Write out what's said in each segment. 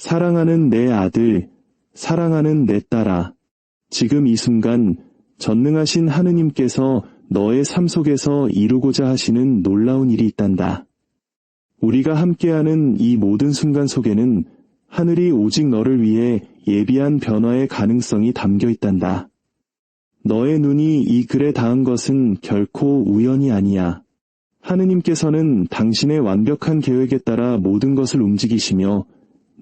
사랑하는 내 아들, 사랑하는 내 딸아. 지금 이 순간 전능하신 하느님께서 너의 삶 속에서 이루고자 하시는 놀라운 일이 있단다. 우리가 함께하는 이 모든 순간 속에는 하늘이 오직 너를 위해 예비한 변화의 가능성이 담겨 있단다. 너의 눈이 이 글에 닿은 것은 결코 우연이 아니야. 하느님께서는 당신의 완벽한 계획에 따라 모든 것을 움직이시며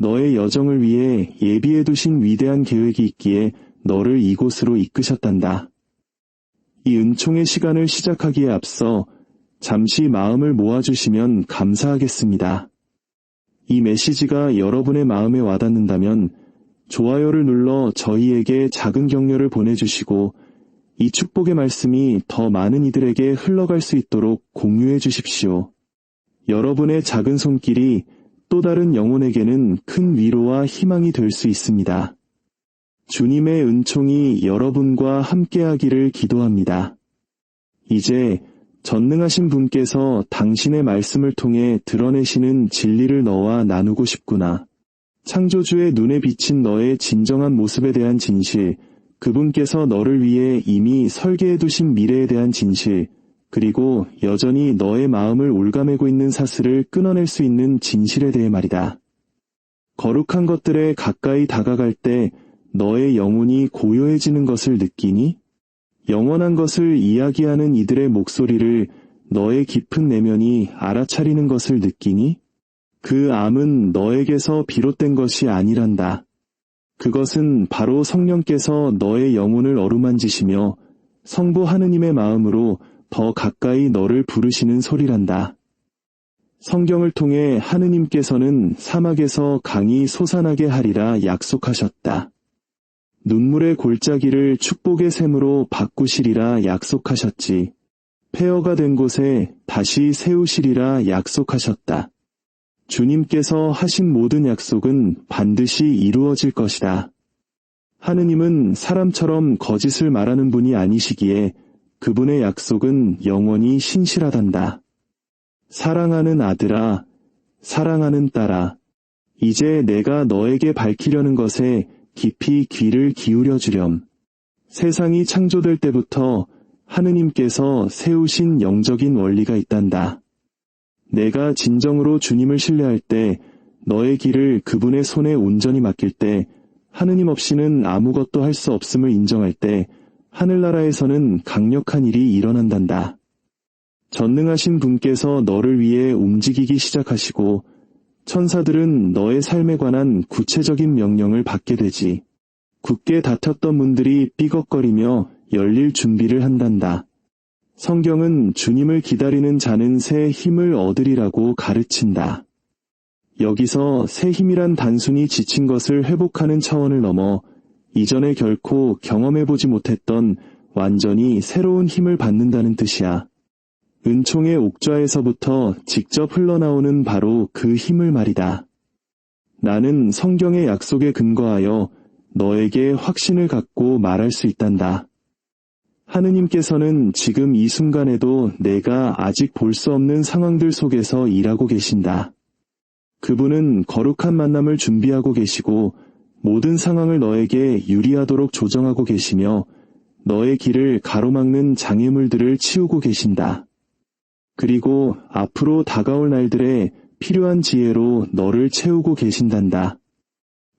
너의 여정을 위해 예비해 두신 위대한 계획이 있기에 너를 이곳으로 이끄셨단다. 이 은총의 시간을 시작하기에 앞서 잠시 마음을 모아주시면 감사하겠습니다. 이 메시지가 여러분의 마음에 와닿는다면 좋아요를 눌러 저희에게 작은 격려를 보내주시고 이 축복의 말씀이 더 많은 이들에게 흘러갈 수 있도록 공유해 주십시오. 여러분의 작은 손길이 또 다른 영혼에게는 큰 위로와 희망이 될 수 있습니다. 주님의 은총이 여러분과 함께하기를 기도합니다. 이제 전능하신 분께서 당신의 말씀을 통해 드러내시는 진리를 너와 나누고 싶구나. 창조주의 눈에 비친 너의 진정한 모습에 대한 진실, 그분께서 너를 위해 이미 설계해 두신 미래에 대한 진실, 그리고 여전히 너의 마음을 올가매고 있는 사슬을 끊어낼 수 있는 진실에 대해 말이다. 거룩한 것들에 가까이 다가갈 때 너의 영혼이 고요해지는 것을 느끼니? 영원한 것을 이야기하는 이들의 목소리를 너의 깊은 내면이 알아차리는 것을 느끼니? 그 암은 너에게서 비롯된 것이 아니란다. 그것은 바로 성령께서 너의 영혼을 어루만지시며 성부 하느님의 마음으로 더 가까이 너를 부르시는 소리란다. 성경을 통해 하느님께서는 사막에서 강이 솟아나게 하리라 약속하셨다. 눈물의 골짜기를 축복의 샘으로 바꾸시리라 약속하셨지. 폐허가 된 곳에 다시 세우시리라 약속하셨다. 주님께서 하신 모든 약속은 반드시 이루어질 것이다. 하느님은 사람처럼 거짓을 말하는 분이 아니시기에 그분의 약속은 영원히 신실하단다. 사랑하는 아들아, 사랑하는 딸아, 이제 내가 너에게 밝히려는 것에 깊이 귀를 기울여 주렴. 세상이 창조될 때부터 하느님께서 세우신 영적인 원리가 있단다. 내가 진정으로 주님을 신뢰할 때 너의 길을 그분의 손에 온전히 맡길 때 하느님 없이는 아무것도 할 수 없음을 인정할 때 하늘나라에서는 강력한 일이 일어난단다. 전능하신 분께서 너를 위해 움직이기 시작하시고 천사들은 너의 삶에 관한 구체적인 명령을 받게 되지. 굳게 닫혔던 문들이 삐걱거리며 열릴 준비를 한단다. 성경은 주님을 기다리는 자는 새 힘을 얻으리라고 가르친다. 여기서 새 힘이란 단순히 지친 것을 회복하는 차원을 넘어 이전에 결코 경험해보지 못했던 완전히 새로운 힘을 받는다는 뜻이야. 은총의 옥좌에서부터 직접 흘러나오는 바로 그 힘을 말이다. 나는 성경의 약속에 근거하여 너에게 확신을 갖고 말할 수 있단다. 하느님께서는 지금 이 순간에도 내가 아직 볼 수 없는 상황들 속에서 일하고 계신다. 그분은 거룩한 만남을 준비하고 계시고 모든 상황을 너에게 유리하도록 조정하고 계시며 너의 길을 가로막는 장애물들을 치우고 계신다. 그리고 앞으로 다가올 날들에 필요한 지혜로 너를 채우고 계신단다.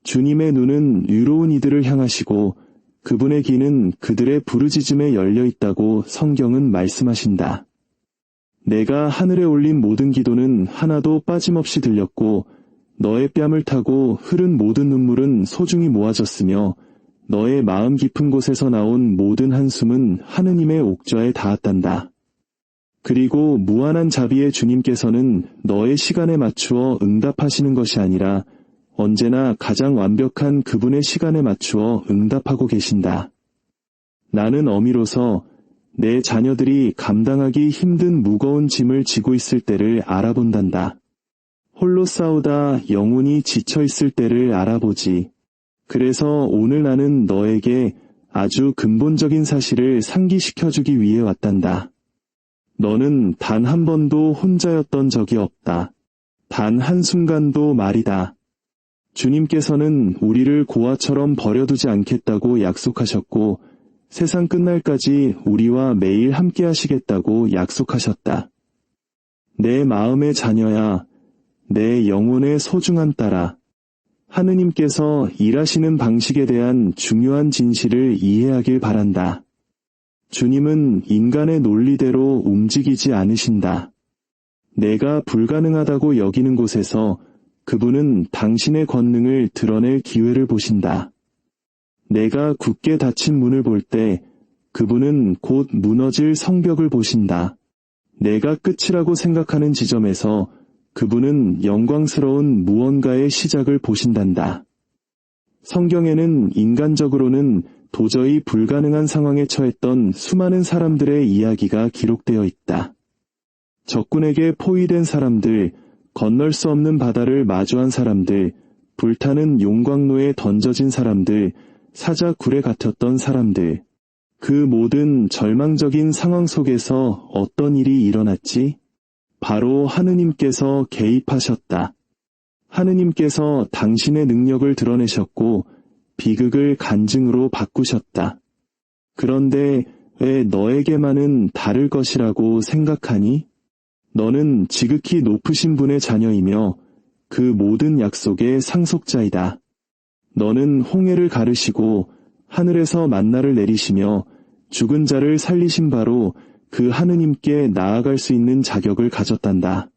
주님의 눈은 유로운 이들을 향하시고 그분의 귀는 그들의 부르짖음에 열려 있다고 성경은 말씀하신다. 내가 하늘에 올린 모든 기도는 하나도 빠짐없이 들렸고 너의 뺨을 타고 흐른 모든 눈물은 소중히 모아졌으며 너의 마음 깊은 곳에서 나온 모든 한숨은 하느님의 옥좌에 닿았단다. 그리고 무한한 자비의 주님께서는 너의 시간에 맞추어 응답하시는 것이 아니라 언제나 가장 완벽한 그분의 시간에 맞추어 응답하고 계신다. 나는 어미로서 내 자녀들이 감당하기 힘든 무거운 짐을 지고 있을 때를 알아본단다. 홀로 싸우다 영혼이 지쳐 있을 때를 알아보지. 그래서 오늘 나는 너에게 아주 근본적인 사실을 상기시켜주기 위해 왔단다. 너는 단 한 번도 혼자였던 적이 없다. 단 한순간도 말이다. 주님께서는 우리를 고아처럼 버려두지 않겠다고 약속하셨고 세상 끝날까지 우리와 매일 함께 하시겠다고 약속하셨다. 내 마음의 자녀야, 내 영혼의 소중한 딸아. 하느님께서 일하시는 방식에 대한 중요한 진실을 이해하길 바란다. 주님은 인간의 논리대로 움직이지 않으신다. 내가 불가능하다고 여기는 곳에서 그분은 당신의 권능을 드러낼 기회를 보신다. 내가 굳게 닫힌 문을 볼 때 그분은 곧 무너질 성벽을 보신다. 내가 끝이라고 생각하는 지점에서 그분은 영광스러운 무언가의 시작을 보신단다. 성경에는 인간적으로는 도저히 불가능한 상황에 처했던 수많은 사람들의 이야기가 기록되어 있다. 적군에게 포위된 사람들, 건널 수 없는 바다를 마주한 사람들, 불타는 용광로에 던져진 사람들, 사자 굴에 갇혔던 사람들. 그 모든 절망적인 상황 속에서 어떤 일이 일어났지? 바로 하느님께서 개입하셨다. 하느님께서 당신의 능력을 드러내셨고 비극을 간증으로 바꾸셨다. 그런데 왜 너에게만은 다를 것이라고 생각하니? 너는 지극히 높으신 분의 자녀이며 그 모든 약속의 상속자이다. 너는 홍해를 가르시고 하늘에서 만나를 내리시며 죽은 자를 살리신 바로 그 하느님께 나아갈 수 있는 자격을 가졌단다.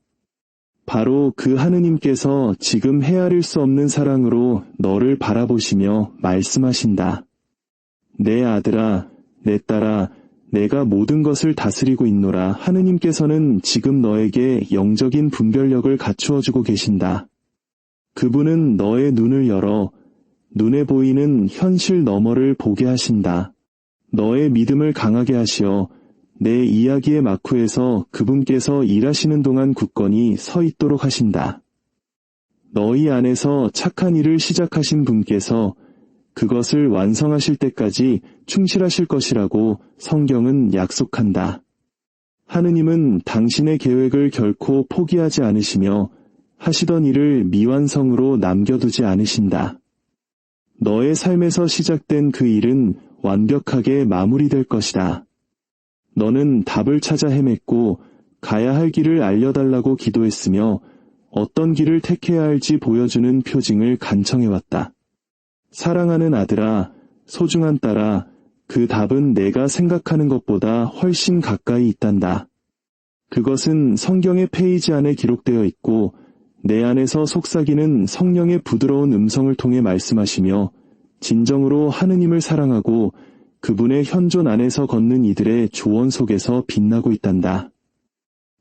바로 그 하느님께서 지금 헤아릴 수 없는 사랑으로 너를 바라보시며 말씀하신다. 내 아들아, 내 딸아, 내가 모든 것을 다스리고 있노라. 하느님께서는 지금 너에게 영적인 분별력을 갖추어 주고 계신다. 그분은 너의 눈을 열어 눈에 보이는 현실 너머를 보게 하신다. 너의 믿음을 강하게 하시어 내 이야기의 마쿠에서 그분께서 일하시는 동안 굳건히 서 있도록 하신다. 너희 안에서 착한 일을 시작하신 분께서 그것을 완성하실 때까지 충실하실 것이라고 성경은 약속한다. 하느님은 당신의 계획을 결코 포기하지 않으시며 하시던 일을 미완성으로 남겨두지 않으신다. 너의 삶에서 시작된 그 일은 완벽하게 마무리될 것이다. 너는 답을 찾아 헤맸고 가야 할 길을 알려달라고 기도했으며 어떤 길을 택해야 할지 보여주는 표징을 간청해왔다. 사랑하는 아들아, 소중한 딸아, 그 답은 내가 생각하는 것보다 훨씬 가까이 있단다. 그것은 성경의 페이지 안에 기록되어 있고 내 안에서 속삭이는 성령의 부드러운 음성을 통해 말씀하시며 진정으로 하느님을 사랑하고 그분의 현존 안에서 걷는 이들의 조언 속에서 빛나고 있단다.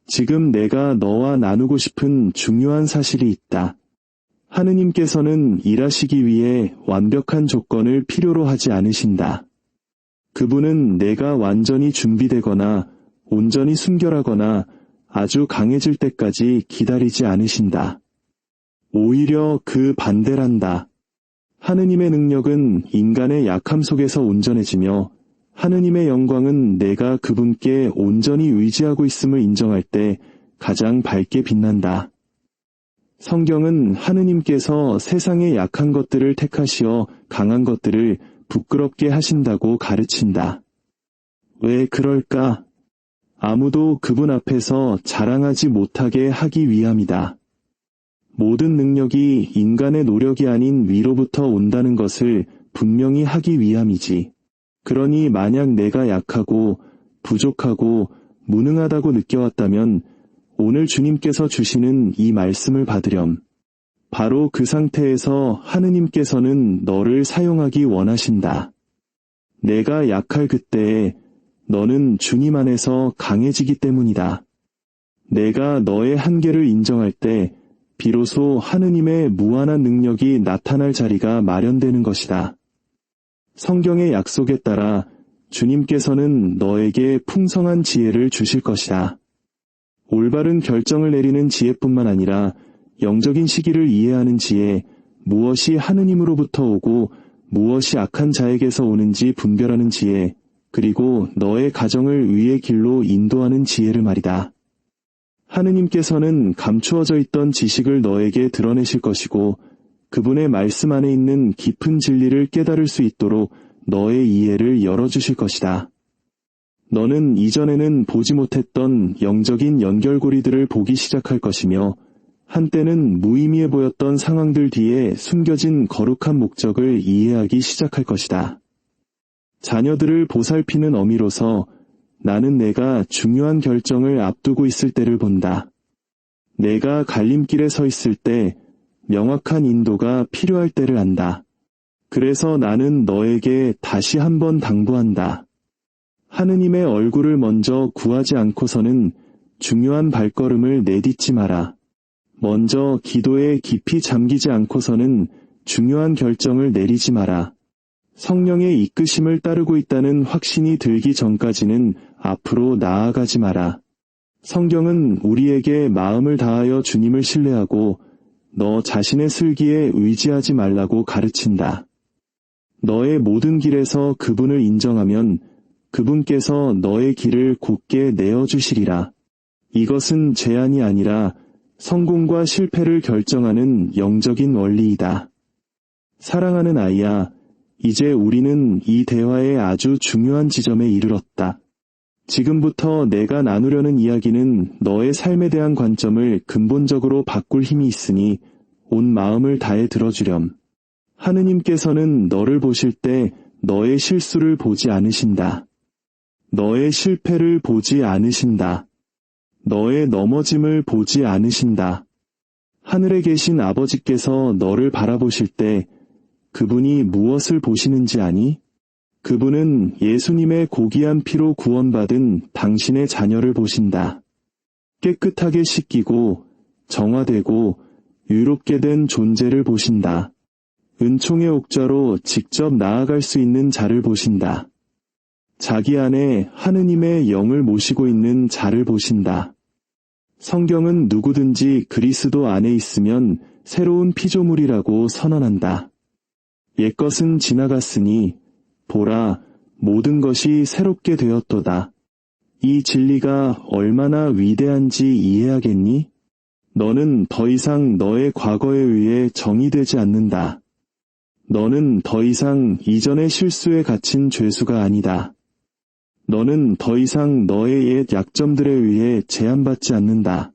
지금 내가 너와 나누고 싶은 중요한 사실이 있다. 하느님께서는 일하시기 위해 완벽한 조건을 필요로 하지 않으신다. 그분은 내가 완전히 준비되거나 온전히 순결하거나 아주 강해질 때까지 기다리지 않으신다. 오히려 그 반대란다. 하느님의 능력은 인간의 약함 속에서 온전해지며 하느님의 영광은 내가 그분께 온전히 의지하고 있음을 인정할 때 가장 밝게 빛난다. 성경은 하느님께서 세상의 약한 것들을 택하시어 강한 것들을 부끄럽게 하신다고 가르친다. 왜 그럴까? 아무도 그분 앞에서 자랑하지 못하게 하기 위함이다. 모든 능력이 인간의 노력이 아닌 위로부터 온다는 것을 분명히 하기 위함이지. 그러니 만약 내가 약하고 부족하고 무능하다고 느껴왔다면 오늘 주님께서 주시는 이 말씀을 받으렴. 바로 그 상태에서 하느님께서는 너를 사용하기 원하신다. 내가 약할 그때에 너는 주님 안에서 강해지기 때문이다. 내가 너의 한계를 인정할 때 비로소 하느님의 무한한 능력이 나타날 자리가 마련되는 것이다. 성경의 약속에 따라 주님께서는 너에게 풍성한 지혜를 주실 것이다. 올바른 결정을 내리는 지혜뿐만 아니라 영적인 시기를 이해하는 지혜, 무엇이 하느님으로부터 오고 무엇이 악한 자에게서 오는지 분별하는 지혜, 그리고 너의 가정을 의의 길로 인도하는 지혜를 말이다. 하느님께서는 감추어져 있던 지식을 너에게 드러내실 것이고 그분의 말씀 안에 있는 깊은 진리를 깨달을 수 있도록 너의 이해를 열어주실 것이다. 너는 이전에는 보지 못했던 영적인 연결고리들을 보기 시작할 것이며 한때는 무의미해 보였던 상황들 뒤에 숨겨진 거룩한 목적을 이해하기 시작할 것이다. 자녀들을 보살피는 어미로서 나는 내가 중요한 결정을 앞두고 있을 때를 본다. 내가 갈림길에 서 있을 때 명확한 인도가 필요할 때를 안다. 그래서 나는 너에게 다시 한번 당부한다. 하느님의 얼굴을 먼저 구하지 않고서는 중요한 발걸음을 내딛지 마라. 먼저 기도에 깊이 잠기지 않고서는 중요한 결정을 내리지 마라. 성령의 이끄심을 따르고 있다는 확신이 들기 전까지는 앞으로 나아가지 마라. 성경은 우리에게 마음을 다하여 주님을 신뢰하고 너 자신의 슬기에 의지하지 말라고 가르친다. 너의 모든 길에서 그분을 인정하면 그분께서 너의 길을 곧게 내어주시리라. 이것은 제안이 아니라 성공과 실패를 결정하는 영적인 원리이다. 사랑하는 아이야, 이제 우리는 이 대화의 아주 중요한 지점에 이르렀다. 지금부터 내가 나누려는 이야기는 너의 삶에 대한 관점을 근본적으로 바꿀 힘이 있으니 온 마음을 다해 들어주렴. 하느님께서는 너를 보실 때 너의 실수를 보지 않으신다. 너의 실패를 보지 않으신다. 너의 넘어짐을 보지 않으신다. 하늘에 계신 아버지께서 너를 바라보실 때 그분이 무엇을 보시는지 아니? 그분은 예수님의 고귀한 피로 구원받은 당신의 자녀를 보신다. 깨끗하게 씻기고 정화되고 유롭게 된 존재를 보신다. 은총의 옥자로 직접 나아갈 수 있는 자를 보신다. 자기 안에 하느님의 영을 모시고 있는 자를 보신다. 성경은 누구든지 그리스도 안에 있으면 새로운 피조물이라고 선언한다. 옛것은 지나갔으니 보라 모든 것이 새롭게 되었도다. 이 진리가 얼마나 위대한지 이해하겠니? 너는 더 이상 너의 과거에 의해 정의되지 않는다. 너는 더 이상 이전의 실수에 갇힌 죄수가 아니다. 너는 더 이상 너의 옛 약점들에 의해 제한받지 않는다.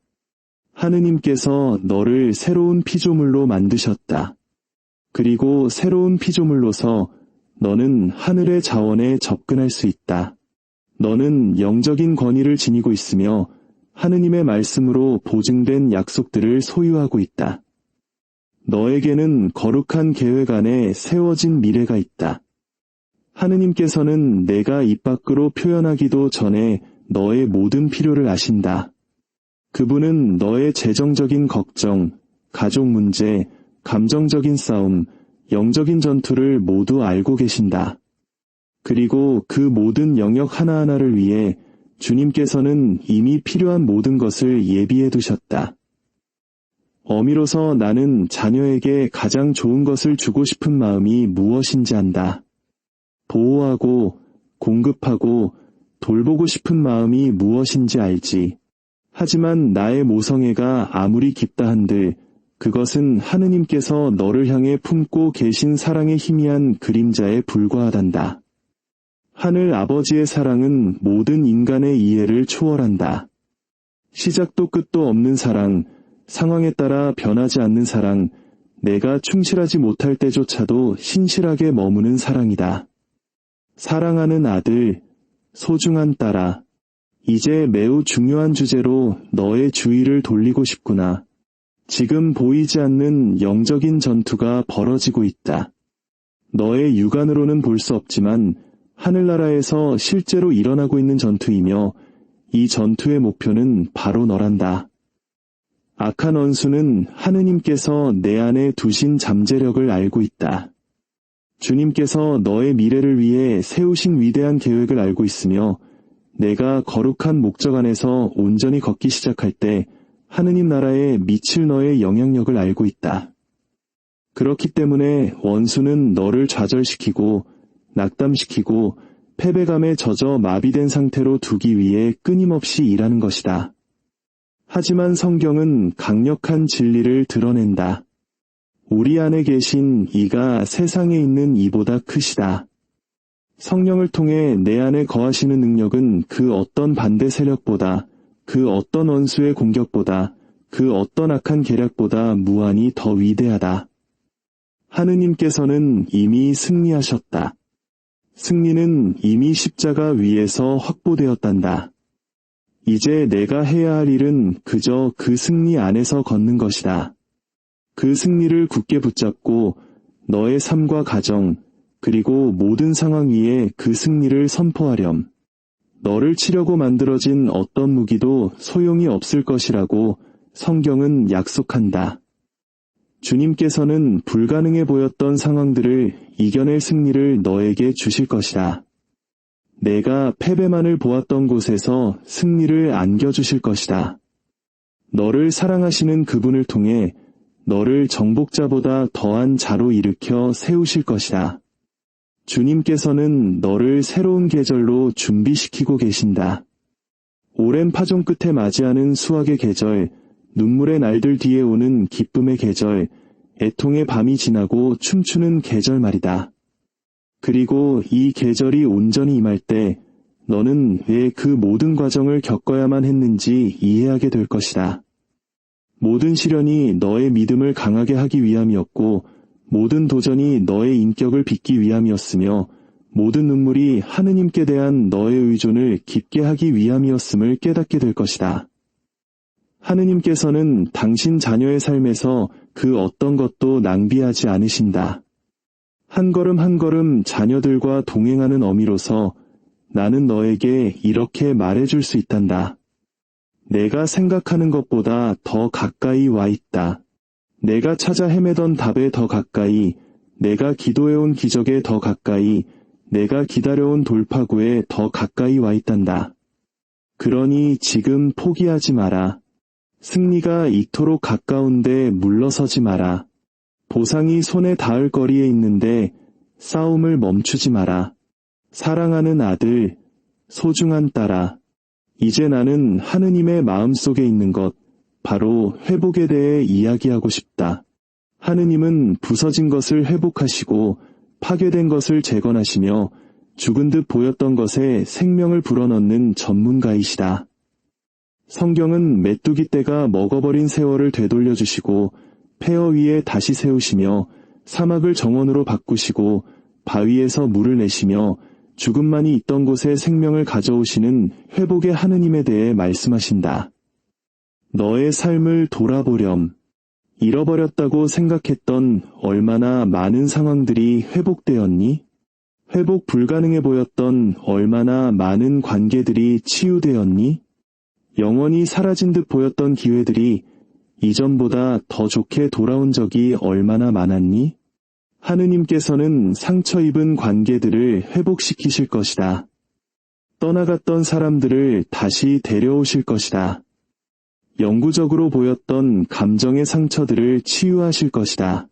하느님께서 너를 새로운 피조물로 만드셨다. 그리고 새로운 피조물로서 너는 하늘의 자원에 접근할 수 있다. 너는 영적인 권위를 지니고 있으며 하느님의 말씀으로 보증된 약속들을 소유하고 있다. 너에게는 거룩한 계획 안에 세워진 미래가 있다. 하느님께서는 내가 입 밖으로 표현하기도 전에 너의 모든 필요를 아신다. 그분은 너의 재정적인 걱정, 가족 문제, 감정적인 싸움, 영적인 전투를 모두 알고 계신다. 그리고 그 모든 영역 하나하나를 위해 주님께서는 이미 필요한 모든 것을 예비해 두셨다. 어미로서 나는 자녀에게 가장 좋은 것을 주고 싶은 마음이 무엇인지 안다. 보호하고 공급하고 돌보고 싶은 마음이 무엇인지 알지. 하지만 나의 모성애가 아무리 깊다 한들 그것은 하느님께서 너를 향해 품고 계신 사랑의 희미한 그림자에 불과하단다. 하늘 아버지의 사랑은 모든 인간의 이해를 초월한다. 시작도 끝도 없는 사랑, 상황에 따라 변하지 않는 사랑, 내가 충실하지 못할 때조차도 신실하게 머무는 사랑이다. 사랑하는 아들, 소중한 딸아, 이제 매우 중요한 주제로 너의 주의를 돌리고 싶구나. 지금 보이지 않는 영적인 전투가 벌어지고 있다. 너의 육안으로는 볼 수 없지만 하늘나라에서 실제로 일어나고 있는 전투이며 이 전투의 목표는 바로 너란다. 악한 원수는 하느님께서 내 안에 두신 잠재력을 알고 있다. 주님께서 너의 미래를 위해 세우신 위대한 계획을 알고 있으며 내가 거룩한 목적 안에서 온전히 걷기 시작할 때 하느님 나라에 미칠 너의 영향력을 알고 있다. 그렇기 때문에 원수는 너를 좌절시키고 낙담시키고 패배감에 젖어 마비된 상태로 두기 위해 끊임없이 일하는 것이다. 하지만 성경은 강력한 진리를 드러낸다. 우리 안에 계신 이가 세상에 있는 이보다 크시다. 성령을 통해 내 안에 거하시는 능력은 그 어떤 반대 세력보다, 그 어떤 원수의 공격보다, 그 어떤 악한 계략보다 무한히 더 위대하다. 하느님께서는 이미 승리하셨다. 승리는 이미 십자가 위에서 확보되었단다. 이제 내가 해야 할 일은 그저 그 승리 안에서 걷는 것이다. 그 승리를 굳게 붙잡고 너의 삶과 가정, 그리고 모든 상황 위에 그 승리를 선포하렴. 너를 치려고 만들어진 어떤 무기도 소용이 없을 것이라고 성경은 약속한다. 주님께서는 불가능해 보였던 상황들을 이겨낼 승리를 너에게 주실 것이다. 내가 패배만을 보았던 곳에서 승리를 안겨주실 것이다. 너를 사랑하시는 그분을 통해 너를 정복자보다 더한 자로 일으켜 세우실 것이다. 주님께서는 너를 새로운 계절로 준비시키고 계신다. 오랜 파종 끝에 맞이하는 수확의 계절, 눈물의 날들 뒤에 오는 기쁨의 계절, 애통의 밤이 지나고 춤추는 계절 말이다. 그리고 이 계절이 온전히 임할 때 너는 왜 그 모든 과정을 겪어야만 했는지 이해하게 될 것이다. 모든 시련이 너의 믿음을 강하게 하기 위함이었고 모든 도전이 너의 인격을 빚기 위함이었으며 모든 눈물이 하느님께 대한 너의 의존을 깊게 하기 위함이었음을 깨닫게 될 것이다. 하느님께서는 당신 자녀의 삶에서 그 어떤 것도 낭비하지 않으신다. 한 걸음 한 걸음 자녀들과 동행하는 어미로서 나는 너에게 이렇게 말해줄 수 있단다. 내가 생각하는 것보다 더 가까이 와 있다. 내가 찾아 헤매던 답에 더 가까이, 내가 기도해온 기적에 더 가까이, 내가 기다려온 돌파구에 더 가까이 와 있단다. 그러니 지금 포기하지 마라. 승리가 이토록 가까운데 물러서지 마라. 보상이 손에 닿을 거리에 있는데 싸움을 멈추지 마라. 사랑하는 아들, 소중한 딸아, 이제 나는 하느님의 마음속에 있는 것, 바로 회복에 대해 이야기하고 싶다. 하느님은 부서진 것을 회복하시고 파괴된 것을 재건하시며 죽은 듯 보였던 것에 생명을 불어넣는 전문가이시다. 성경은 메뚜기 떼가 먹어버린 세월을 되돌려주시고 폐허 위에 다시 세우시며 사막을 정원으로 바꾸시고 바위에서 물을 내시며 죽음만이 있던 곳에 생명을 가져오시는 회복의 하느님에 대해 말씀하신다. 너의 삶을 돌아보렴. 잃어버렸다고 생각했던 얼마나 많은 상황들이 회복되었니? 회복 불가능해 보였던 얼마나 많은 관계들이 치유되었니? 영원히 사라진 듯 보였던 기회들이 이전보다 더 좋게 돌아온 적이 얼마나 많았니? 하느님께서는 상처 입은 관계들을 회복시키실 것이다. 떠나갔던 사람들을 다시 데려오실 것이다. 영구적으로 보였던 감정의 상처들을 치유하실 것이다.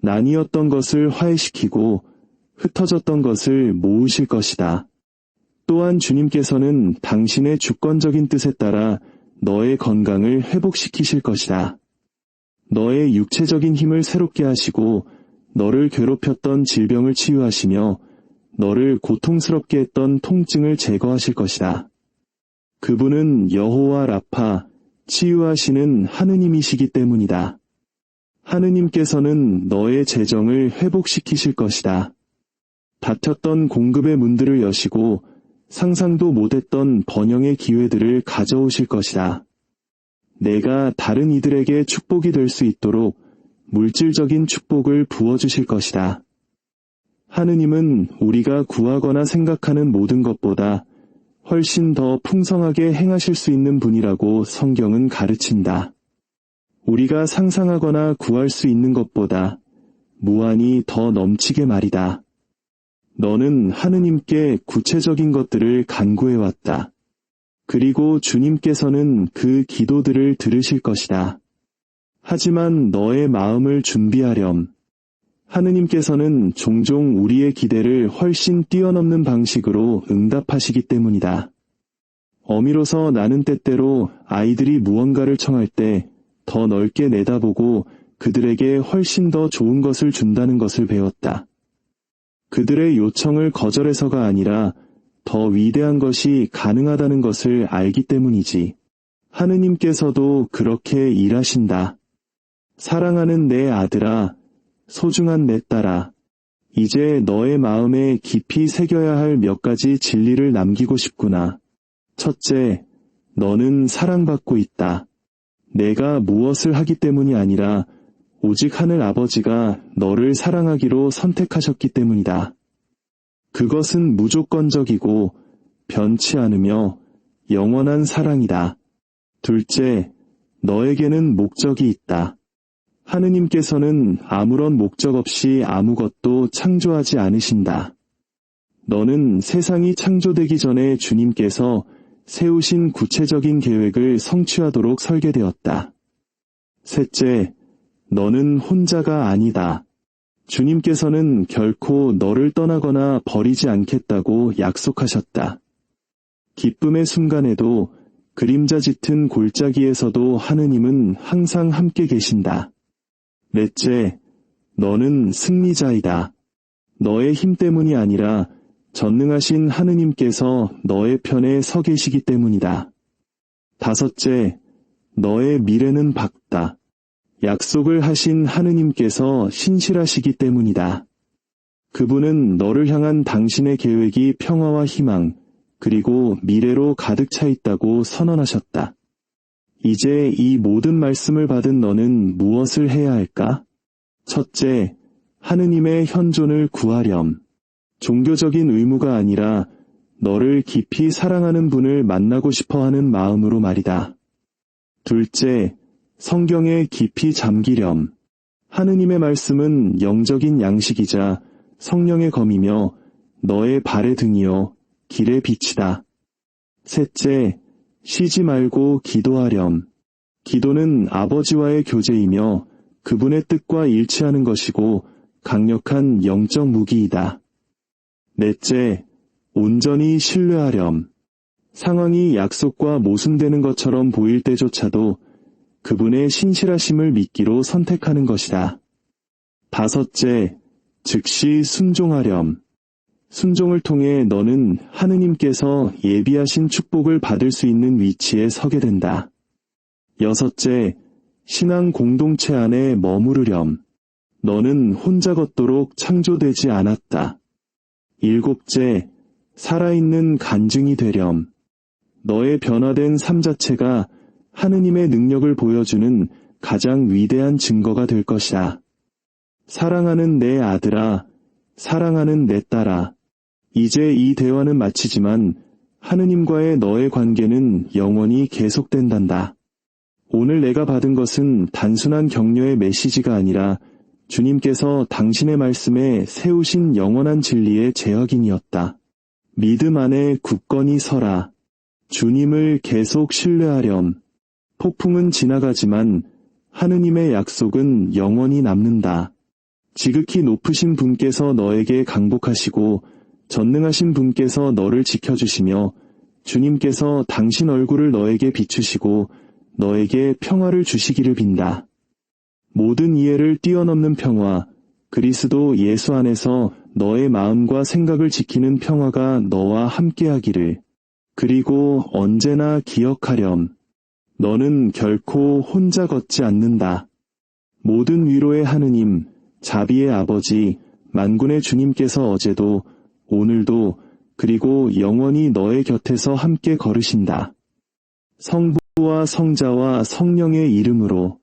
나뉘었던 것을 화해시키고 흩어졌던 것을 모으실 것이다. 또한 주님께서는 당신의 주권적인 뜻에 따라 너의 건강을 회복시키실 것이다. 너의 육체적인 힘을 새롭게 하시고 너를 괴롭혔던 질병을 치유하시며 너를 고통스럽게 했던 통증을 제거하실 것이다. 그분은 여호와 라파, 치유하시는 하느님이시기 때문이다. 하느님께서는 너의 재정을 회복시키실 것이다. 닫혔던 공급의 문들을 여시고 상상도 못했던 번영의 기회들을 가져오실 것이다. 내가 다른 이들에게 축복이 될 수 있도록 물질적인 축복을 부어주실 것이다. 하느님은 우리가 구하거나 생각하는 모든 것보다 훨씬 더 풍성하게 행하실 수 있는 분이라고 성경은 가르친다. 우리가 상상하거나 구할 수 있는 것보다 무한히 더 넘치게 말이다. 너는 하느님께 구체적인 것들을 간구해왔다. 그리고 주님께서는 그 기도들을 들으실 것이다. 하지만 너의 마음을 준비하렴. 하느님께서는 종종 우리의 기대를 훨씬 뛰어넘는 방식으로 응답하시기 때문이다. 어미로서 나는 때때로 아이들이 무언가를 청할 때 더 넓게 내다보고 그들에게 훨씬 더 좋은 것을 준다는 것을 배웠다. 그들의 요청을 거절해서가 아니라 더 위대한 것이 가능하다는 것을 알기 때문이지. 하느님께서도 그렇게 일하신다. 사랑하는 내 아들아, 소중한 내 딸아, 이제 너의 마음에 깊이 새겨야 할 몇 가지 진리를 남기고 싶구나. 첫째, 너는 사랑받고 있다. 내가 무엇을 하기 때문이 아니라 오직 하늘 아버지가 너를 사랑하기로 선택하셨기 때문이다. 그것은 무조건적이고 변치 않으며 영원한 사랑이다. 둘째, 너에게는 목적이 있다. 하느님께서는 아무런 목적 없이 아무것도 창조하지 않으신다. 너는 세상이 창조되기 전에 주님께서 세우신 구체적인 계획을 성취하도록 설계되었다. 셋째, 너는 혼자가 아니다. 주님께서는 결코 너를 떠나거나 버리지 않겠다고 약속하셨다. 기쁨의 순간에도 그림자 짙은 골짜기에서도 하느님은 항상 함께 계신다. 넷째, 너는 승리자이다. 너의 힘 때문이 아니라 전능하신 하느님께서 너의 편에 서 계시기 때문이다. 다섯째, 너의 미래는 밝다. 약속을 하신 하느님께서 신실하시기 때문이다. 그분은 너를 향한 당신의 계획이 평화와 희망, 그리고 미래로 가득 차 있다고 선언하셨다. 이제 이 모든 말씀을 받은 너는 무엇을 해야 할까? 첫째, 하느님의 현존을 구하렴. 종교적인 의무가 아니라 너를 깊이 사랑하는 분을 만나고 싶어 하는 마음으로 말이다. 둘째, 성경에 깊이 잠기렴. 하느님의 말씀은 영적인 양식이자 성령의 검이며 너의 발의 등이요 길의 빛이다. 셋째, 쉬지 말고 기도하렴. 기도는 아버지와의 교제이며 그분의 뜻과 일치하는 것이고 강력한 영적 무기이다. 넷째, 온전히 신뢰하렴. 상황이 약속과 모순되는 것처럼 보일 때조차도 그분의 신실하심을 믿기로 선택하는 것이다. 다섯째, 즉시 순종하렴. 순종을 통해 너는 하느님께서 예비하신 축복을 받을 수 있는 위치에 서게 된다. 여섯째, 신앙 공동체 안에 머무르렴. 너는 혼자 걷도록 창조되지 않았다. 일곱째, 살아있는 간증이 되렴. 너의 변화된 삶 자체가 하느님의 능력을 보여주는 가장 위대한 증거가 될 것이다. 사랑하는 내 아들아, 사랑하는 내 딸아, 이제 이 대화는 마치지만 하느님과의 너의 관계는 영원히 계속된단다. 오늘 내가 받은 것은 단순한 격려의 메시지가 아니라 주님께서 당신의 말씀에 세우신 영원한 진리의 제혁인이었다. 믿음 안에 굳건히 서라. 주님을 계속 신뢰하렴. 폭풍은 지나가지만 하느님의 약속은 영원히 남는다. 지극히 높으신 분께서 너에게 강복하시고 전능하신 분께서 너를 지켜주시며 주님께서 당신 얼굴을 너에게 비추시고 너에게 평화를 주시기를 빈다. 모든 이해를 뛰어넘는 평화, 그리스도 예수 안에서 너의 마음과 생각을 지키는 평화가 너와 함께하기를. 그리고 언제나 기억하렴. 너는 결코 혼자 걷지 않는다. 모든 위로의 하느님, 자비의 아버지, 만군의 주님께서 어제도, 오늘도, 그리고 영원히 너의 곁에서 함께 걸으신다. 성부와 성자와 성령의 이름으로